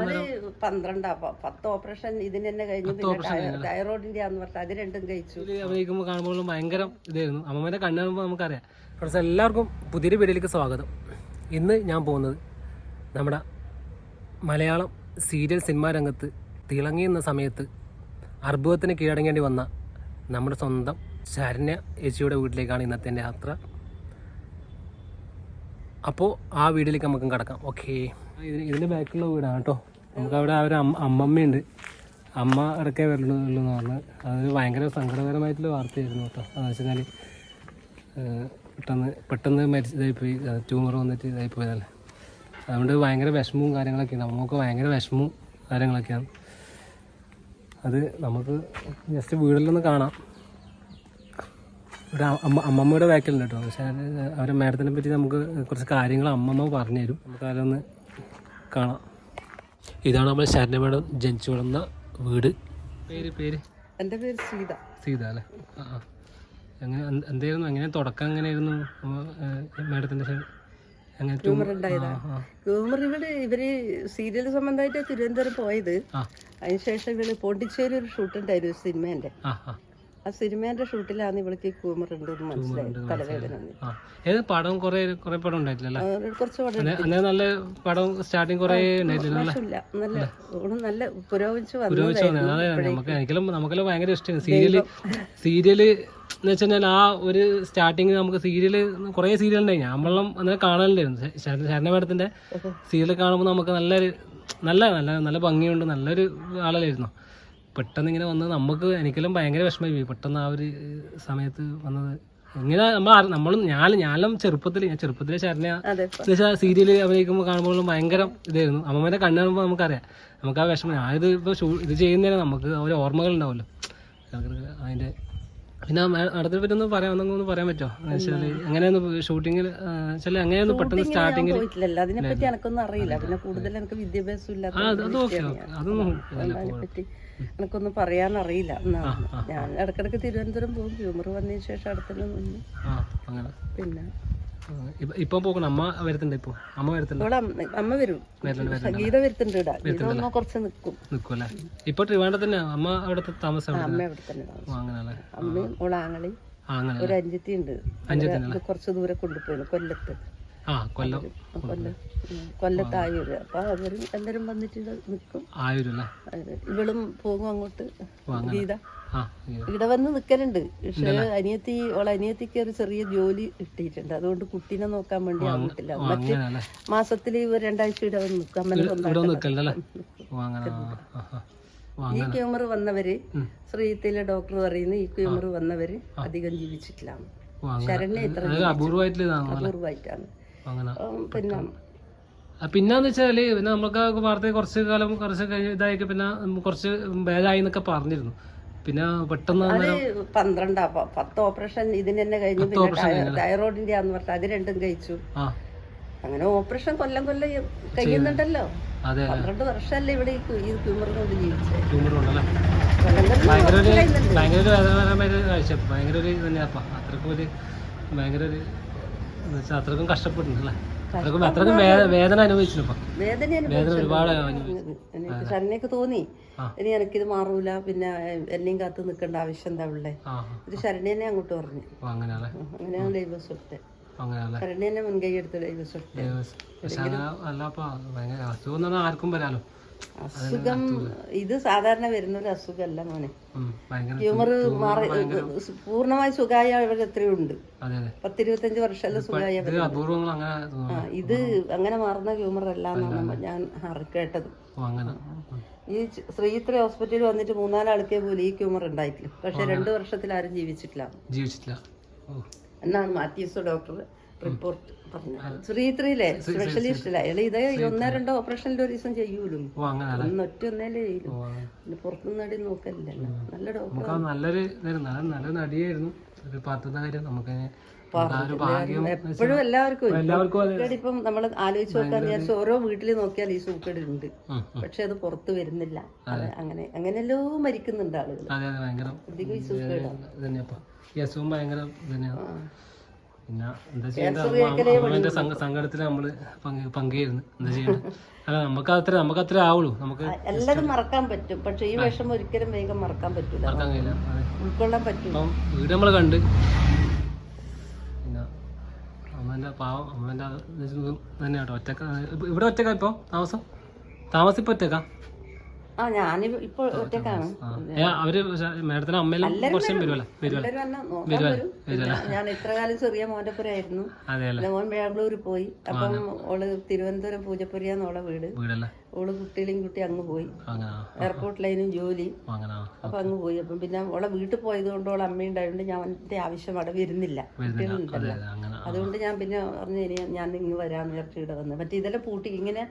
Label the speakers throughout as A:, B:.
A: അത് പന്ത്രണ്ടാ പത്ത് ഓപ്പറേഷൻ ഇതിന് തന്നെ കഴിഞ്ഞു. പിന്നെ തൈറോയിഡിന്റെ ആന്ന് പറഞ്ഞിട്ട് അത് രണ്ടും കഴിച്ചു.
B: അഭിനയിക്കുമ്പോൾ കാണുമ്പോൾ ഭയങ്കര ഇതായിരുന്നു. അമ്മമ്മേന്റെ കണ്ണ് കാണുമ്പോൾ നമുക്കറിയാം. ഫ്രണ്ട്സ് എല്ലാവർക്കും പുതിയൊരു വീഡിയോയിലേക്ക് സ്വാഗതം. ഇന്ന് ഞാൻ പോകുന്നത് നമ്മുടെ മലയാളം സീരിയൽ സിനിമാ രംഗത്ത് തിളങ്ങിയുന്ന സമയത്ത് അർബുദത്തിന് കീഴടങ്ങേണ്ടി വന്ന നമ്മുടെ സ്വന്തം ശരണ്യ ചേച്ചിയുടെ വീട്ടിലേക്കാണ് ഇന്നത്തെ എന്റെ യാത്ര. അപ്പോൾ ആ വീട്ടിലേക്ക് നമുക്ക് കിടക്കാം. ഓക്കെ. ഇതിന് ഇതിന്റെ ബാക്കിലുള്ള വീടാണ് കേട്ടോ നമുക്ക് അവിടെ ഒരു അമ്മ അമ്മമ്മയുണ്ട്. അമ്മ ഇടയ്ക്കേ വരുന്നുള്ളൂ എന്ന് പറഞ്ഞ് അതൊരു ഭയങ്കര സങ്കടകരമായിട്ടുള്ള വാർത്തയായിരുന്നു കേട്ടോ അതെന്ന് വെച്ചാൽ പെട്ടെന്ന് പെട്ടെന്ന് മരിച്ചതായി പോയി. ട്യൂമർ വന്നിട്ട് ഇതായിപ്പോയതല്ലേ അതുകൊണ്ട് ഭയങ്കര വിഷമവും കാര്യങ്ങളൊക്കെയാണ്. നമുക്ക് ഭയങ്കര വിഷമവും കാര്യങ്ങളൊക്കെയാണ്. അത് നമുക്ക് ജസ്റ്റ് വീടിലൊന്ന് കാണാം. ഒരു അമ്മ അമ്മമ്മയുടെ ബാക്കിലുണ്ട് കേട്ടോ പക്ഷേ അവരെ മാഡത്തിനെ പറ്റി നമുക്ക് കുറച്ച് കാര്യങ്ങൾ അമ്മമ്മ പറഞ്ഞു തരും നമുക്ക് അതൊന്ന് കാണാം. ഇതാണ് നമ്മൾ ശരണ മേഡം ജനിച്ചു വളർന്ന വീട്. പേര് പേര്?
A: എന്റെ പേര് സീത.
B: സീത അല്ലേ? ആ അങ്ങനെ എന്തായിരുന്നു? എങ്ങനെ തുടക്കം എങ്ങനെയായിരുന്നു? മാഡത്തിന്റെ എങ്ങനെ
A: ട്യൂമർ. ട്യൂമർ ഇവിടെ ഇവർ സീരിയൽ സംബന്ധമായിട്ട് തിരുവനന്തപുരം പോയത്.
B: ആ.
A: അതിനുശേഷം ഇവർ പോണ്ടിച്ചേരി ഒരു ഷൂട്ട് ഉണ്ടായിരുന്നു സിനിമേന്റെ
B: ആ
A: സിനിമേന്റെ ഷൂട്ടിലാണ് ഇവൾക്ക് ട്യൂമർ ഉണ്ടെന്ന് മനസ്സിലായി. തലവേദന
B: ഏത് പടം കുറേ കുറേ പടം ഉണ്ടായിട്ടില്ലല്ലേ?
A: കുറച്ച് പടം
B: നല്ല പടം സ്റ്റാർട്ടിങ് കുറേ ഉണ്ടായിട്ടില്ല
A: നല്ല നല്ല പുരോഗമിച്ചു
B: നമുക്ക് എനിക്കെല്ലാം നമുക്കെല്ലാം ഭയങ്കര ഇഷ്ടമാണ്. സീരിയൽ സീരിയൽ എന്ന് വെച്ചാൽ ആ ഒരു സ്റ്റാർട്ടിങ് നമുക്ക് സീരിയൽ കുറേ സീരിയൽ ഉണ്ടായി. നമ്മളെല്ലാം അങ്ങനെ കാണലുണ്ടായിരുന്നു ശരണ മേഡത്തിന്റെ സീരിയൽ കാണുമ്പോൾ നമുക്ക് നല്ലൊരു നല്ല നല്ല നല്ല ഭംഗിയുണ്ട്. നല്ലൊരു ആളല്ലായിരുന്നു. പെട്ടെന്ന് ഇങ്ങനെ വന്നത് നമുക്ക് എനിക്കെല്ലാം ഭയങ്കര വിഷമമായി പെട്ടെന്ന് ആ ഒരു സമയത്ത് വന്നത്. ഇങ്ങനെ നമ്മൾ നമ്മളും ഞാൻ ഞാനും ചെറുപ്പത്തിൽ ഞാൻ ചെറുപ്പത്തിലെ ശരണ
A: സീരിയൽ
B: സീരിയൽ അഭിനയിക്കുമ്പോൾ കാണുമ്പോൾ ഭയങ്കര ഇതായിരുന്നു. അമ്മമ്മേന്റെ കണ്ണ് കാണുമ്പോൾ നമുക്കറിയാം. നമുക്ക് ആ വിഷമം. ഞാനിത് ഇപ്പോൾ ഇത് ചെയ്യുന്നതിന് നമുക്ക് ഒരു ഓർമ്മകൾ ഉണ്ടാവുമല്ലോ. അതിന്റെ പിന്നെ അടുത്ത പറ്റി ഒന്ന് പറയാൻ ഒന്നും പറയാൻ പറ്റുമോ? എങ്ങനെയൊന്ന് ഷൂട്ടിങ്ങിൽ ചില എങ്ങനെയൊന്ന് പെട്ടെന്ന് സ്റ്റാർട്ടിങ്ങിൽ
A: പോയിട്ടില്ലല്ലോ. അതിനെപ്പറ്റി എനക്കൊന്നും അറിയില്ല. പിന്നെ കൂടുതൽ എനിക്ക് വിദ്യാഭ്യാസം ഇല്ലാത്ത
B: അതൊന്നും
A: അതിനെപ്പറ്റി എനക്കൊന്നും അറിയില്ല ഞാൻ ഇടക്കിടക്ക് തിരുവനന്തപുരം പോകും. ട്യൂമർ വന്നതിന് ശേഷം അടുത്തല്ലേ പിന്നെ
B: ഇപ്പൊ- പോകണം അമ്മ വരുത്തുണ്ട് ഇപ്പൊ. അമ്മ വരുത്തുണ്ട്
A: അമ്മ- വരും. ഗീത കുറച്ച് നിൽക്കും
B: ഇപ്പൊ ട്രിവാൻഡ്രത്ത് തന്നെ അമ്മ അവിടുത്തെ താമസം
A: അമ്മ ഇവിടെ തന്നെ താമസം
B: അങ്ങനെയല്ലേ
A: അമ്മയും ഓളാങ്ങളി.
B: ആ അങ്ങനെ
A: ഒരു അഞ്ചത്തി ഉണ്ട് അഞ്ചത്തി കുറച്ച് ദൂരെ കൊണ്ടുപോയി കൊല്ലത്ത്.
B: കൊല്ലം.
A: കൊല്ലം. ഉം, കൊല്ലത്ത് ആയൂര് അപ്പൊ അവരും എല്ലാരും വന്നിട്ട് നിൽക്കും ഇവളും പോകും അങ്ങോട്ട്. ഗീത. ഇവിടെ വന്ന് നിക്കലുണ്ട്. പക്ഷെ അനിയത്തി ഓളെ അനിയത്തിക്ക് ഒരു ചെറിയ ജോലി കിട്ടിയിട്ടുണ്ട്. അതുകൊണ്ട് കുട്ടീനെ നോക്കാൻ വേണ്ടി ആവട്ടില്ല മറ്റ് മാസത്തിൽ ഇവർ രണ്ടാഴ്ച ഇവിടെ വന്ന് നിൽക്കും. ഈ ക്യൂമർ വന്നവര് ശ്രീത്തിലെ ഡോക്ടർ പറയുന്നു ഈ ക്യൂമർ വന്നവര് അധികം ജീവിച്ചിട്ടില്ല. ശരണ്യ ഇത്ര
B: അപൂർവായിട്ടാണ്
A: അപൂർവമായിട്ടാണ് പിന്നെ
B: പിന്നെന്ന് വെച്ചാൽ പിന്നെ നമുക്ക് വാർത്ത കുറച്ച് കാലം കുറച്ച് കഴിഞ്ഞ് ഇതായി പിന്നെ കുറച്ച് ഭേദമായി എന്നൊക്കെ പറഞ്ഞിരുന്നു. പിന്നെ പെട്ടെന്ന്
A: പന്ത്രണ്ടാ പത്ത് ഓപ്പറേഷൻ ഇതിന് തന്നെ കഴിഞ്ഞു. പിന്നെ തൈറോയിഡിന്റെ ആന്ന് പറഞ്ഞിട്ട് അത് രണ്ടും കഴിച്ചു. അങ്ങനെ ഓപ്പറേഷൻ കൊല്ലം കൊല്ലം കഴിയുന്നുണ്ടല്ലോ. പന്ത്രണ്ട് വർഷമല്ലേ ഇവിടെ ഈ ട്യൂമർ കൊണ്ട് ജീവിച്ചത്
B: ഭയങ്കര ഒരു ഭയങ്കര ഒരു ഭയങ്കര ഒരു തന്നെയാപ്പാ അത്രക്കും ഒരു ഭയങ്കര ഒരു അത്രക്കും അത്രക്കും വേദന അനുഭവിച്ചിരുന്നു
A: വേദന
B: വേദന ഒരുപാട് അനുഭവിച്ചു.
A: എനിക്ക് ശരണ്യൊക്കെ തോന്നി. ഇനി എനിക്കിത് മാറൂല പിന്നെ എന്നെയും കാത്ത് നിൽക്കേണ്ട ആവശ്യം എന്താ ഉള്ളേ? ഒരു ശരണ്യനെ അങ്ങോട്ട് പറഞ്ഞു. അങ്ങനെയാണ് എടുത്തത്
B: അങ്ങനെയല്ലേ
A: ശരണ്യനെ മുൻകൈ എടുത്ത്
B: അസുഖം ആർക്കും വരാലോ.
A: അസുഖം ഇത് സാധാരണ വരുന്ന ഒരു അസുഖമല്ല മോനെ. ട്യൂമർ മാറി പൂർണമായി സുഖമായ എത്രയോ ഉണ്ട്. പത്തിരുപത്തഞ്ച് വർഷമല്ല സുഖമായ
B: ഇത് അങ്ങനെ
A: മാറുന്ന ട്യൂമർ അല്ല എന്നാണ് ഞാൻ കേട്ടത് ഈ ശ്രീത്ര ഹോസ്പിറ്റലിൽ വന്നിട്ട് മൂന്നാലാൾക്കേ പോലും ഈ ട്യൂമർ ഉണ്ടായിട്ടില്ല. പക്ഷെ രണ്ടു വർഷത്തിൽ ആരും ജീവിച്ചിട്ടില്ല.
B: ജീവിച്ചിട്ടില്ല.
A: എന്നാണ് മാത്യൂസ് ഡോക്ടർ റിപ്പോർട്ട്. ശ്രീത്രയിലെ സ്പെഷ്യലിസ്റ്റിലെ ഇതേ ഒന്നോ രണ്ടോ ഓപ്പറേഷനിൽ ഒരു ദിവസം ചെയ്യൂലും
B: ഓ അങ്ങനെ അല്ലേ
A: ഒന്ന് ഒറ്റ ഒന്നേലേ ചെയ്യൂ
B: ഓ അങ്ങനെ.
A: പിന്നെ പുറത്തുനിന്ന് അടി നോക്കലില്ലല്ലോ നല്ല ഡോക്ടർ
B: നല്ലൊരു നല്ല നടിയായിരുന്നു. ഒരു പാത്രത്തെ കാര്യം നമുക്ക്
A: എപ്പോഴും എല്ലാവർക്കും ഇപ്പം നമ്മൾ ആലോചിച്ച് നോക്കാൻ വിചാരിച്ചു ഓരോ വീട്ടിൽ നോക്കിയാൽ ഈ സൂക്കേട് ഉണ്ട് പക്ഷെ അത് പുറത്ത് വരുന്നില്ല. അങ്ങനെ അങ്ങനെയല്ലോ മരിക്കുന്നുണ്ട് ആളുകൾ അധികം ഈ സൂക്കേട്
B: പിന്നെ എന്താ ചെയ്യേണ്ടത്? നമ്മൾ പങ്ക് പങ്കുചേരുന്നു എന്താ ചെയ്യണം അല്ല നമുക്ക് അത്ര നമുക്ക് അത്ര ആവുള്ളൂ. നമുക്ക്
A: എല്ലാതും മറക്കാൻ പറ്റും. പക്ഷെ ഈ വിഷമം ഒരിക്കലും വേഗം മറക്കാൻ പറ്റൂല.
B: മറക്കാൻ കഴിയില്ല.
A: ഉൾക്കൊള്ളാൻ പറ്റും
B: അപ്പം വീട് നമ്മൾ കണ്ട്. പിന്നെ അമ്മേന്റെ പാവം അമ്മേന്റെ തന്നെ കേട്ടോ ഒറ്റക്ക ഇവിടെ ഒറ്റക്ക ഇപ്പൊ? താമസം? താമസിപ്പൊറ്റക്കാ ഒറ്റക്ക?
A: ആ ഞാൻ ഇപ്പൊ ഒറ്റക്കാണ്
B: അവർ മേഡത്തിന് അമ്മയിലും കുറച്ചും വരുമല്ലോ
A: ഞാൻ ഇത്ര കാലം ചെറിയ മോന്റെ പുരായിരുന്നു
B: അതെ അല്ലേ
A: മോൻ ബാംഗ്ലൂർ പോയി. അപ്പം ഓൾ തിരുവനന്തപുരം പൂജപ്പുരയാന്ന് ഓളെ വീട്.
B: വീടല്ലേ?
A: ഓൾ കുട്ടികളെയും കുട്ടി അങ്ങ് പോയി. എയർപോർട്ട് ലൈനും ജോലി. അപ്പൊ അങ്ങ് പോയി. അപ്പം പിന്നെ ഓളെ വീട്ടിൽ പോയത് കൊണ്ട് ഓളെ അമ്മ ഉണ്ടായതുകൊണ്ട് ഞാൻ എന്റെ ആവശ്യം അവിടെ വരുന്നില്ല. കുട്ടികളുണ്ടല്ലോ. അതുകൊണ്ട് ഞാൻ പിന്നെ പറഞ്ഞു ഇനി ഞാൻ ഇങ്ങ് വരാന്ന് വിചാരിച്ചു ഇവിടെ വന്ന്. മറ്റേ ഇതെല്ലാം പൂട്ടി ഇങ്ങനെ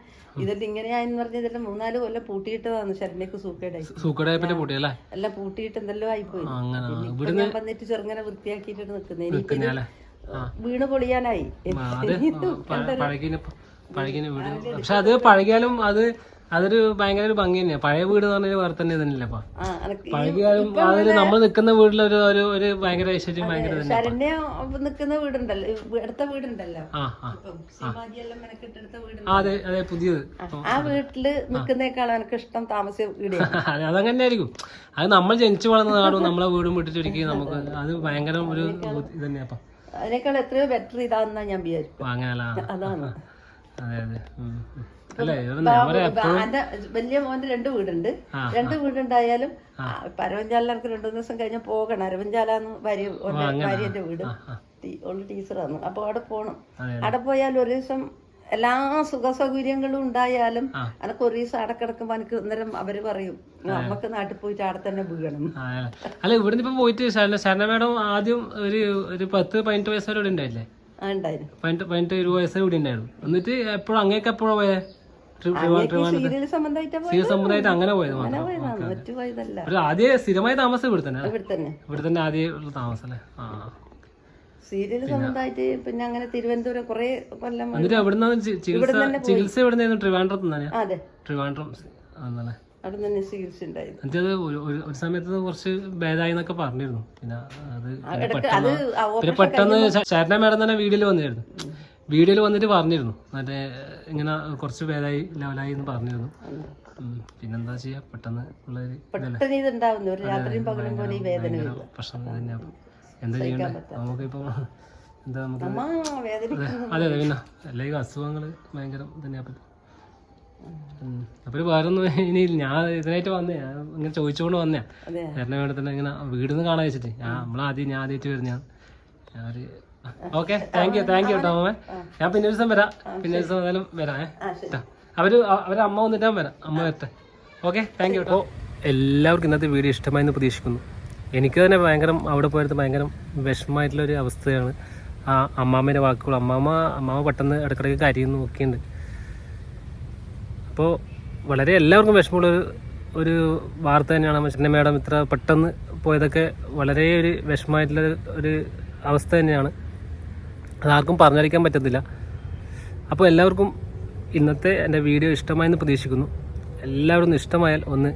A: ഇതെല്ലാം ഇങ്ങനെയാന്ന് പറഞ്ഞ ഇതെല്ലാം മൂന്നാൽ കൊല്ലം പൂട്ടിയിട്ടതാണ്. ശരണ്യക്ക് സൂക്കേടായി. എല്ലാം പൂട്ടിയിട്ട് എന്തെല്ലോ ആയിപ്പോയി. ഞാൻ വന്നിട്ട് ചെറുങ്ങനെ വൃത്തിയാക്കിയിട്ടാണ് നിൽക്കുന്നത് എനിക്ക് വീണ് പൊളിയാനായി.
B: പഴകിന് വീട്. പക്ഷെ അത് പഴകിയാലും അത് അതൊരു ഭയങ്കര ഒരു ഭംഗി തന്നെയാ. പഴയ വീട് എന്ന് പറഞ്ഞാൽ വേറെ തന്നെ
A: തന്നെയല്ലപ്പാ
B: പഴകിയാലും അതൊരു നമ്മൾ നിൽക്കുന്ന വീട്ടിലൊരു ഒരു ഒരു ഭയങ്കര ഐശ്വര്യം ഭയങ്കര തന്നെ
A: നിൽക്കുന്ന വീടുണ്ടല്ലോ. അടുത്ത വീടുണ്ടല്ലോ.
B: അതെ അതെ പുതിയത്.
A: ആ വീട്ടിൽ നിൽക്കുന്നേക്കാളും എനിക്ക് ഇഷ്ടം താമസ വീട്.
B: അതെ അതങ്ങനെ ആയിരിക്കും അത് നമ്മൾ ജനിച്ചു വളർന്ന നാടും നമ്മളെ വീടും വിട്ടിട്ട് നമുക്ക് അത്. ഭയങ്കര ഒരു ഇത് തന്നെയാ
A: അതിനേക്കാൾ എത്രയോ ബെറ്റർ ഇതാന്നാ ഞാൻ വിചാരിക്കും അതാണ്. വലിയ മോന്റെ രണ്ട് വീടുണ്ട്. രണ്ട് വീടുണ്ടായാലും പരവഞ്ചാലർക്ക് രണ്ടു ദിവസം കഴിഞ്ഞ പോകണം. അരവഞ്ചാലാന്ന് ഭാര്യ ഭാര്യന്റെ വീട്. ഉള്ള ഓൾ ടീച്ചറാണ് അപ്പൊ അവിടെ പോണം. അവിടെ പോയാൽ ഒരു ദിവസം എല്ലാ സുഖ സൗകര്യങ്ങളും ഉണ്ടായാലും അനക്ക് ഒരു ദിവസം അവിടെ കിടക്കുമ്പോ എനിക്ക് അന്നേരം അവർ പറയും നമുക്ക് നാട്ടിൽ പോയിട്ട് അവിടെ തന്നെ വീഴണം.
B: അല്ല. ഇവിടുന്ന് ഇപ്പൊ പോയിട്ട് ശരണ മേഡം ആദ്യം ഒരു ഒരു പത്ത് പതിനെട്ട് വയസ്സ് വരെ ഇവിടെ ഉണ്ടായില്ലേ? പതിനെട്ട് ഇരുപത് വയസ്സ് കൂടി ഉണ്ടായിരുന്നു. എന്നിട്ട് എപ്പോഴും അങ്ങേക്ക് എപ്പോഴാ പോയേ?
A: സംബന്ധമായിട്ട് പോയി
B: സീരിയസ് സമുദായിട്ട് അങ്ങനെ പോയത് മാത്രം. ആദ്യം സ്ഥിരമായി താമസം ഇവിടെ തന്നെ
A: ഇവിടെ തന്നെ.
B: ആദ്യം താമസം അല്ലേ? ആ.
A: സീരിയൽ സംബന്ധമായിട്ട് പിന്നെ അങ്ങനെ തിരുവനന്തപുരം കുറെ കൊല്ലം
B: ചികിത്സ ചികിത്സ എവിടെ നിന്നായിരുന്നു ട്രിവാൻഡ്രത്ത്
A: അതെ.
B: ട്രിവാൻഡ്രം ആണല്ലേ
A: അവിടെ തന്നെ ചികിത്സ ഉണ്ടായിരുന്നു.
B: ഒരു ഒരു- ഒരു സമയത്ത് കുറച്ച് ഭേദമായി എന്നൊക്കെ പറഞ്ഞിരുന്നു. പിന്നെ അത് പിന്നെ പെട്ടെന്ന് പിന്നെ പെട്ടെന്ന് ശ- ശരണ മേഡം തന്നെ വീഡിയോയിൽ വന്നിരുന്നു. വീഡിയോയിൽ വന്നിട്ട് പറഞ്ഞിരുന്നു. മറ്റേ ഇങ്ങനെ കുറച്ച് ഭേദായി ലെവലായി എന്ന് പറഞ്ഞിരുന്നു. ഉം. പിന്നെന്താ ചെയ്യാ? പെട്ടെന്ന് ഉള്ള ഒരു ഇതല്ലേ?
A: പെട്ടെന്ന് ഇതുണ്ടാവുന്നു. ഒരു രാത്രിയും പകലും പോലെ ഈ വേദന
B: ഭയങ്കര പ്രശ്നം തന്നെയാ. എന്താ ചെയ്യണ്ടേ? നമുക്കിപ്പോ എന്താ നമുക്ക്
A: അമ്മ വേദനിക്കുന്നു.
B: അതെ അതെ പിന്നെ അല്ലെങ്കിൽ ഭയങ്കര ഇതന്നെയാ. പറ്റും അപ്പൊ വേറെ ഒന്നും ഇനി ഞാൻ ഇതിനായിട്ട് വന്നേ. ഞാൻ ഇങ്ങനെ ചോദിച്ചുകൊണ്ട് വന്നേ. ചേട്ടനെ വേണ്ടി തന്നെ ഇങ്ങനെ വീടിന്ന് കാണാൻ വെച്ചിട്ട്. ഞാൻ നമ്മളാദ്യം ഞാൻ ആദ്യമായിട്ട് വരുന്ന. ഞാനൊരു okay thank you thank you കേട്ടോ അമ്മ ഞാൻ പിന്നെ ഒരു ദിവസം വരാം. പിന്നെ ഒരു ദിവസം ഏതായാലും വരാം ഏ. ട്ടാ. അവർ അവരെ അമ്മ വന്നിട്ട് ഞാൻ വരാം. അമ്മ വരട്ടെ. ഓക്കെ താങ്ക് യു കേട്ടോ എല്ലാവർക്കും ഇന്നത്തെ വീഡിയോ ഇഷ്ടമായി എന്ന് പ്രതീക്ഷിക്കുന്നു. എനിക്ക് തന്നെ ഭയങ്കര അവിടെ പോയത് ഭയങ്കര വിഷമമായിട്ടുള്ള ഒരു അവസ്ഥയാണ് ആ അമ്മാമ്മേന്റെ വാക്കുകൾ. അമ്മാമ്മ അമ്മാമ്മ പെട്ടെന്ന് ഇടയ്ക്കിടയ്ക്ക് കരിയുന്നു ഒക്കെയുണ്ട്. അപ്പോൾ വളരെ എല്ലാവർക്കും വിഷമമുള്ള ഒരു ഒരു വാർത്ത തന്നെയാണ് മച്ചിന്റെ മേഡം ഇത്ര പെട്ടെന്ന് പോയതൊക്കെ വളരെ ഒരു വിഷമമായിട്ടുള്ള ഒരു- അവസ്ഥ തന്നെയാണ്. അതാർക്കും പറഞ്ഞറിയിക്കാൻ പറ്റത്തില്ല. അപ്പോൾ എല്ലാവർക്കും ഇന്നത്തെ എന്റെ വീഡിയോ ഇഷ്ടമായെന്ന് പ്രതീക്ഷിക്കുന്നു. എല്ലാവരും ഇഷ്ടമായാൽ ഒന്ന്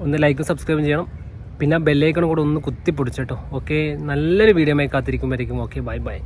B: ഒന്ന് ലൈക്കും സബ്സ്ക്രൈബും ചെയ്യണം. പിന്നെ ബെല്ലൈക്കണും കൂടെ ഒന്ന് കുത്തി പിടിച്ചേട്ടോ ഓക്കെ നല്ലൊരു വീഡിയോ ആയി കാത്തിരിക്കുമ്പോഴേക്കും. Okay bye bye